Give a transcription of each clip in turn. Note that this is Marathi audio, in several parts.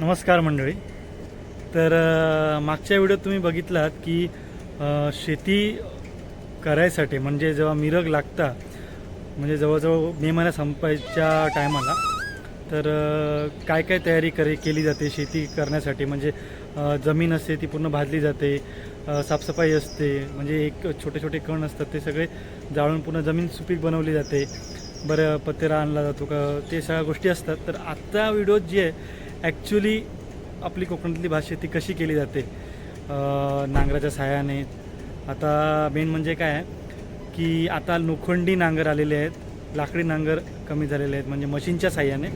नमस्कार मंडळी. तर मागच्या व्हिडिओत तुम्ही बघितलात की शेती करायसाठी म्हणजे जेव्हा मिरग लागता म्हणजे जवळजवळ मे महिना संपायच्या टायमाला तर काय काय तयारी करे केली जाते शेती करण्यासाठी? म्हणजे जमीन असते ती पूर्ण भाजली जाते साफसफाई असते म्हणजे एक छोटे छोटे कण असतात ते सगळे जाळून पूर्ण जमीन सुपीक बनवली जाते. बरं पत्तेरा आणला जातो का? ते सगळ्या गोष्टी असतात. तर आत्ता व्हिडिओ जी आहे ॲक्च्युली आपली कोकणातली भाषा ती कशी केली जाते? नांगराच्या सहाय्याने. आता मेन म्हणजे काय आहे की आता लोखंडी नांगर आलेले आहेत लाकडी नांगर कमी झालेले आहेत म्हणजे मशीनच्या साह्याने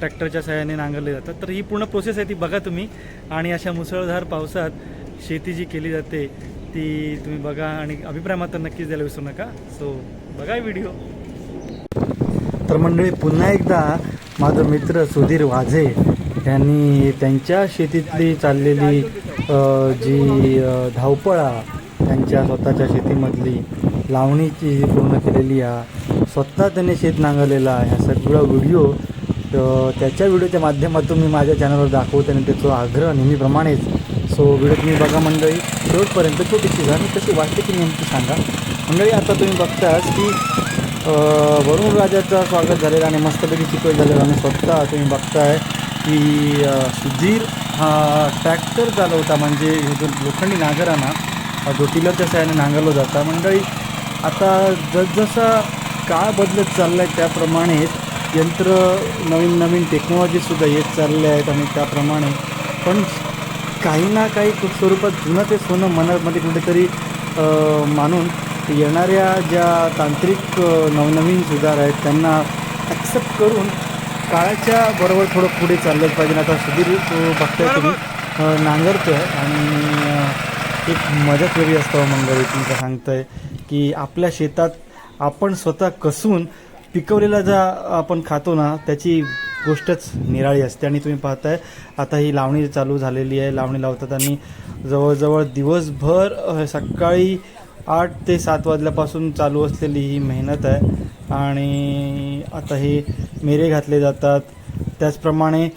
ट्रॅक्टरच्या साह्याने नांगरले जातात. तर ही पूर्ण प्रोसेस आहे ती बघा तुम्ही. आणि अशा मुसळधार पावसात शेती जी केली जाते ती तुम्ही बघा आणि अभिप्राय मात्र नक्कीच द्यायला विसरू नका. सो बघा व्हिडिओ मंडळी पुन्हा एकदा माझा मित्र सुधीर वाझे यांनी त्यांच्या शेतीतली चाललेली जी धावपळा त्यांच्या स्वतःच्या शेतीमधली लावणीची जी पूर्ण केलेली आहे स्वतः त्यांनी शेत नांगरलेला ह्या सगळा व्हिडिओ त्याच्या व्हिडिओच्या माध्यमातून मी माझ्या चॅनलवर दाखवते आणि त्याचा आग्रह नेहमीप्रमाणेच. सो व्हिडिओ तुम्ही बघा मंडळी शेवटपर्यंत छोटीशी झाली कशी वाटते की नेमकी सांगा. मंडळी आता तुम्ही बघताच की वरुण राजाचं स्वागत झालेलं आणि मस्तपैकी चिकट झालेलं आणि स्वतः तुम्ही बघताय की सुधीर हा ट्रॅक्टर चालवता म्हणजे जो लोखंडी नांगराना जो टिलरच्या सहाय्याने नांगरलं जाता. मंडळी आता जसजसा काळ बदलत चालला आहे त्याप्रमाणेच यंत्र नवीन नवीन टेक्नॉलॉजीसुद्धा येत चालले आहेत आणि त्याप्रमाणे पण काही ना काही खूप स्वरूपात जुनं ते सोनं मनामध्ये कुठेतरी मानून येणाऱ्या ज्या तांत्रिक नवनवीन सुधार आहेत त्यांना ॲक्सेप्ट करून काळाच्या बरोबर थोडं पुढे चाललंच पाहिजे. आता सुधीर बघताय तुम्ही. अ, नांगरतोय आणि एक मजाच वेगळी असतं मंडळी तुमचं सांगतंय की आपल्या शेतात आपण स्वतः कसून पिकवलेला ज्या आपण खातो ना त्याची गोष्टच निराळी असते. आणि तुम्ही पाहताय आता ही लावणी चालू झालेली आहे. लावणी लावतात आणि जवळजवळ दिवसभर सकाळी आठ ते सात वाजल्यापासून चालू असलेली ही मेहनत आहे. आणि आता हे मेरे घातले जातात. त्याचप्रमाणे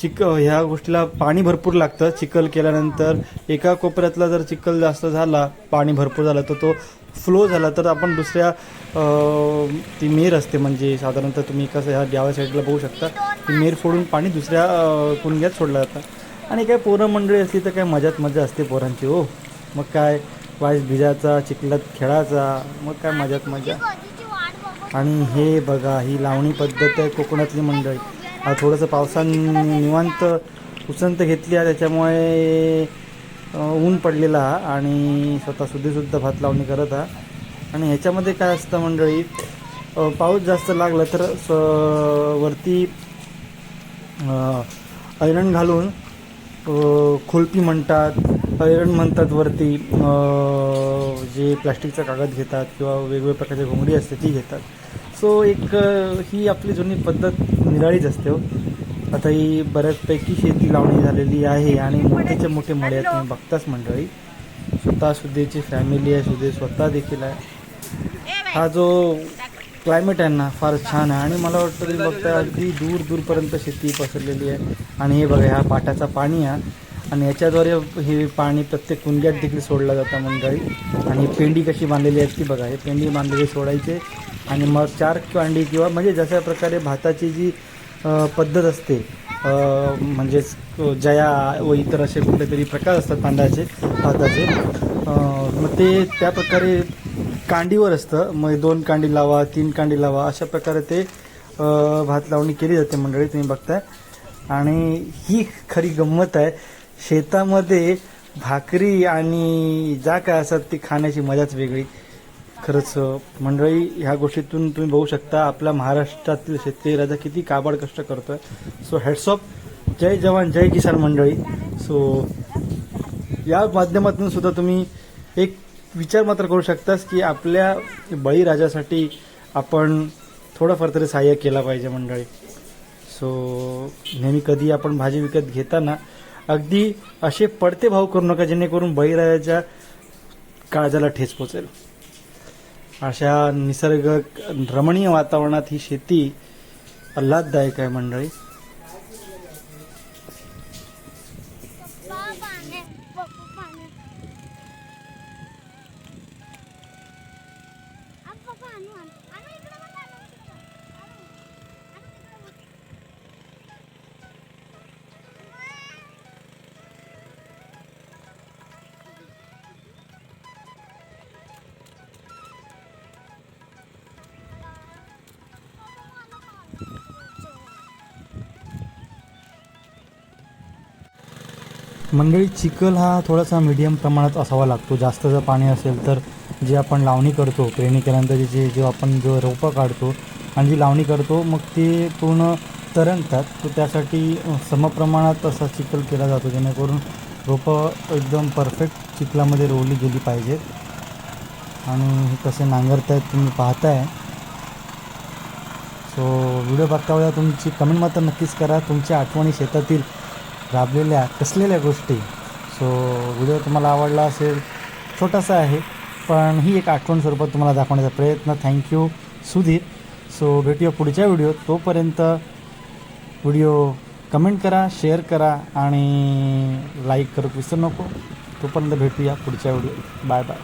चिक ह्या गोष्टीला पाणी भरपूर लागतं. चिखल केल्यानंतर एका कोपऱ्यातला जर चिखल जास्त झाला पाणी भरपूर झालं तर तो फ्लो झाला तर आपण दुसऱ्या ती मेर असते म्हणजे साधारणतः तुम्ही कसं ह्या डाव्या साईडला बघू शकता ती मेर फोडून पाणी दुसऱ्या कुणग्यात कुंड्यात सोडलं जातं. आणि काय पोरं मंडळी असली तर काय मजात मजा असते पोरांची हो. मग काय वाईस भिजायचा चिखलात खेळायचा मग काय मजात मजा. आणि हे बघा ही लावणी पद्धत आहे कोकणातली मंडळी. आता थोडंसं पावसाने निवांत उसंत घेतली आहे त्याच्यामुळे ऊन पडलेला आणि स्वतः सुद्धीसुद्धा भात लावणी करत हा. आणि ह्याच्यामध्ये काय असतं मंडळी पाऊस जास्त लागला तर स वरती ऐरण घालून खुरपी म्हणतात ऐरण म्हणतात वरती जे प्लास्टिकचा कागद घेतात किंवा वेगवेगळ्या प्रकारची घोंगडी असते ती घेतात. सो एक ही आपली जुनी पद्धत निराळीच असते हो. आता ही बऱ्याचपैकी शेती लावणी झालेली आहे आणि मोठेचे मोठे मळे आहेत तुम्ही बघताच मंडळी. स्वतः सुद्धीची फॅमिली आहे सुदे स्वतः देखील आहे. हा जो क्लायमेट आहे ना फार छान आहे. आणि मला वाटतं तुम्ही बघता अगदी दूर दूरपर्यंत शेती पसरलेली आहे. आणि हे बघा ह्या पाटाचा पाणी आहे. आणि याच्याद्वारे हे पाणी प्रत्येक कुंड्यात देखील सोडलं जातं मंडळी. आणि पेंडी कशी बांधलेली आहे ती बघा हे पेंडी बांधलेली सोडायचे. आणि मग चार कांडी किंवा म्हणजे जशा प्रकारे भाताची जी पद्धत असते म्हणजेच जया व इतर असे कुठलेतरी प्रकार असतात तांदळाचे भाताचे. मग ते त्या प्रकारे कांडीवर असतं. मग दोन कांडी लावा तीन कांडी लावा अशा प्रकारे ते भात लावणी केली जाते मंडळी तुम्ही बघताय. आणि ही खरी गंमत आहे. शेतामध्ये भाकरी आणि ज्या काय असतात ती खाण्याची मजाच वेगळी. खरंच मंडळी ह्या गोष्टीतून तुम्ही बघू शकता आपल्या महाराष्ट्रातील शेतकरी राजा किती काबाड कष्ट करतोय. सो हेड्स ऑफ जय जवान जय किसान मंडळी. सो या माध्यमातून सुद्धा तुम्ही एक विचार मात्र करू शकतास की आपल्या बळीराजासाठी आपण थोडंफार तरी सहाय्य केला पाहिजे मंडळी. सो नेहमी कधी आपण भाजी विकत घेताना अगदी असे पडते भाव करू नका जेणेकरून बळीराजाच्या काळजाला ठेच पोचेल. अशा निसर्ग रमणीय वातावरणात ही शेती आल्हाददायक आहे मंडळी. मंडळी चिखल हा थोडासा मीडियम प्रमाणात असावा लागतो. जास्त जर पाणी असेल तर जे आपण लावणी करतो पेरणी केल्यानंतर जे जे आपण जो रोपं काढतो आणि जी लावणी करतो मग ते पूर्ण तरंगतात. तर त्यासाठी समप्रमाणात असा चिखल केला जातो जेणेकरून रोपं एकदम परफेक्ट चिखलामध्ये रोवली गेली पाहिजेत. आणि हे कसे नांगरतायत तुम्ही पाहताय. सो व्हिडिओ बघता वेळा तुमची कमेंट मात्र नक्कीच करा. तुमच्या आठवणी शेतातील राबलेल्या कसलेल्या गोष्टी. सो व्हिडिओ तुम्हाला आवडला असेल छोटासा आहे पण ही एक आठवण स्वरूपात तुम्हाला दाखवण्याचा प्रयत्न. थँक्यू सुधीर. सो भेटूया पुढच्या व्हिडिओ तोपर्यंत व्हिडिओ कमेंट करा शेअर करा आणि लाईक करू. विसरू नको. तोपर्यंत भेटूया पुढच्या व्हिडिओ बाय बाय